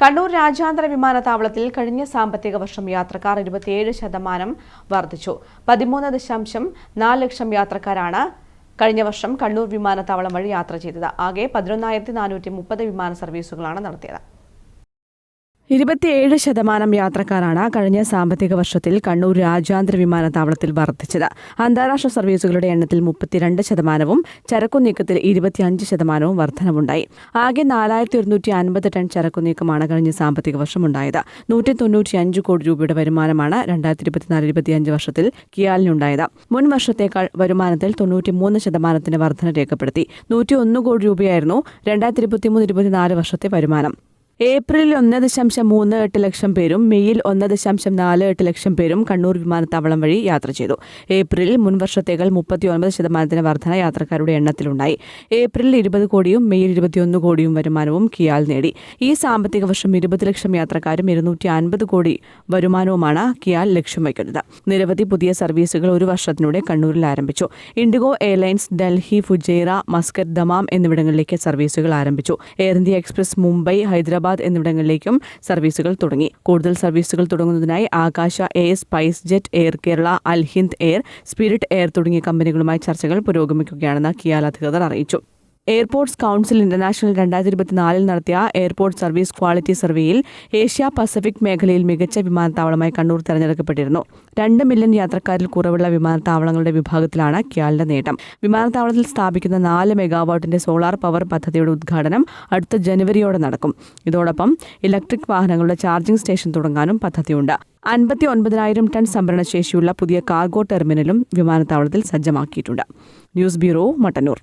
കണ്ണൂർ രാജ്യാന്തര വിമാനത്താവളത്തിൽ കഴിഞ്ഞ സാമ്പത്തിക വർഷം യാത്രക്കാർ ഇരുപത്തിയേഴ് ശതമാനം വർദ്ധിച്ചു. പതിമൂന്ന് ദശാംശം നാല് ലക്ഷം യാത്രക്കാരാണ് കഴിഞ്ഞ വർഷം കണ്ണൂർ വിമാനത്താവളം വഴി യാത്ര ചെയ്തത്. ആകെ പതിനൊന്നായിരത്തി നാനൂറ്റി മുപ്പത് വിമാന സർവീസുകളാണ് നടത്തിയത്. ഇരുപത്തിയേഴ് ശതമാനം യാത്രക്കാരാണ് കഴിഞ്ഞ സാമ്പത്തിക വർഷത്തിൽ കണ്ണൂർ രാജ്യാന്തര വിമാനത്താവളത്തിൽ വർദ്ധിച്ചത്. അന്താരാഷ്ട്ര സർവീസുകളുടെ എണ്ണത്തിൽ മുപ്പത്തിരണ്ട് ശതമാനവും ചരക്കുനീക്കത്തിൽ ഇരുപത്തിയഞ്ച് ശതമാനവും വർധനവുണ്ടായി. ആകെ നാലായിരത്തി ഒരുന്നൂറ്റി അൻപത് ടൺ ചരക്കു നീക്കമാണ് കഴിഞ്ഞ സാമ്പത്തിക വർഷം ഉണ്ടായത് നൂറ്റി തൊണ്ണൂറ്റിയഞ്ച് കോടി രൂപയുടെ വരുമാനമാണ് രണ്ടായിരത്തി ഇരുപത്തിനാല് ഇരുപത്തിയഞ്ച് വർഷത്തിൽ കിയാലിനുണ്ടായത്. മുൻ വർഷത്തേക്കാൾ വരുമാനത്തിൽ തൊണ്ണൂറ്റിമൂന്ന് ശതമാനത്തിന് വർധന രേഖപ്പെടുത്തി. നൂറ്റി ഒന്ന് കോടി രൂപയായിരുന്നു രണ്ടായിരത്തി ഇരുപത്തിമൂന്ന് ഇരുപത്തിനാല് വർഷത്തെ വരുമാനം. ഏപ്രിലിൽ ഒന്ന് ദശാംശം മൂന്ന് എട്ട് ലക്ഷം പേരും മെയ്യിൽ ഒന്ന് ദശാംശം നാല് എട്ട് ലക്ഷം പേരും കണ്ണൂർ വിമാനത്താവളം വഴി യാത്ര ചെയ്തു. ഏപ്രിലിൽ മുൻവർഷത്തേക്കാൾ മുപ്പത്തി ഒൻപത് ശതമാനത്തിന് വർധന യാത്രക്കാരുടെ എണ്ണത്തിലുണ്ടായി. ഏപ്രിലിൽ ഇരുപത് കോടിയും മെയ്യിൽ ഇരുപത്തിയൊന്ന് കോടിയും വരുമാനവും കിയാൽ നേടി. ഈ സാമ്പത്തിക വർഷം ഇരുപത് ലക്ഷം യാത്രക്കാരും ഇരുന്നൂറ്റി അൻപത് കോടി വരുമാനവുമാണ് കിയാൽ ലക്ഷ്യം വയ്ക്കുന്നത്. നിരവധി പുതിയ സർവീസുകൾ ഒരു വർഷത്തിലൂടെ കണ്ണൂരിൽ ആരംഭിച്ചു. IndiGo airlines Delhi Fujairah Muscat Dammam എന്നിവിടങ്ങളിലേക്ക് സർവീസുകൾ ആരംഭിച്ചു. Air India Express Mumbai Hyderabad എന്നിവിടങ്ങളിലേക്കും സർവീസുകൾ തുടങ്ങി. കൂടുതൽ സർവീസുകൾ തുടങ്ങുന്നതിനായി Akasa Air SpiceJet Air Kerala Alhind Air Spirit Air തുടങ്ങിയ കമ്പനികളുമായി ചർച്ചകൾ പുരോഗമിക്കുകയാണെന്ന് കിയാൽ അധികൃതർ അറിയിച്ചു. എയർപോർട്ട്സ് കൗൺസിൽ ഇന്റർനാഷണൽ രണ്ടായിരത്തി ഇരുപത്തിനാലിൽ നടത്തിയ എയർപോർട്ട് സർവീസ് ക്വാളിറ്റി സർവേയിൽ ഏഷ്യ പസഫിക് മേഖലയിൽ മികച്ച വിമാനത്താവളമായി കണ്ണൂർ തെരഞ്ഞെടുക്കപ്പെട്ടിരുന്നു. രണ്ട് മില്യൺ യാത്രക്കാരിൽ കുറവുള്ള വിമാനത്താവളങ്ങളുടെ വിഭാഗത്തിലാണ് ക്യാലിന്റെ നേട്ടം. വിമാനത്താവളത്തിൽ സ്ഥാപിക്കുന്ന നാല് മെഗാവാട്ടിന്റെ സോളാർ പവർ പദ്ധതിയുടെ ഉദ്ഘാടനം അടുത്ത ജനുവരിയോടെ നടക്കും. ഇതോടൊപ്പം ഇലക്ട്രിക് വാഹനങ്ങളുടെ ചാർജിംഗ് സ്റ്റേഷൻ തുടങ്ങാനും പദ്ധതിയുണ്ട്. അൻപത്തി ഒൻപതിനായിരം ടൺ സംഭരണശേഷിയുള്ള പുതിയ കാർഗോ ടെർമിനലും വിമാനത്താവളത്തിൽ സജ്ജമാക്കിയിട്ടുണ്ട്. News bureau Mattannur.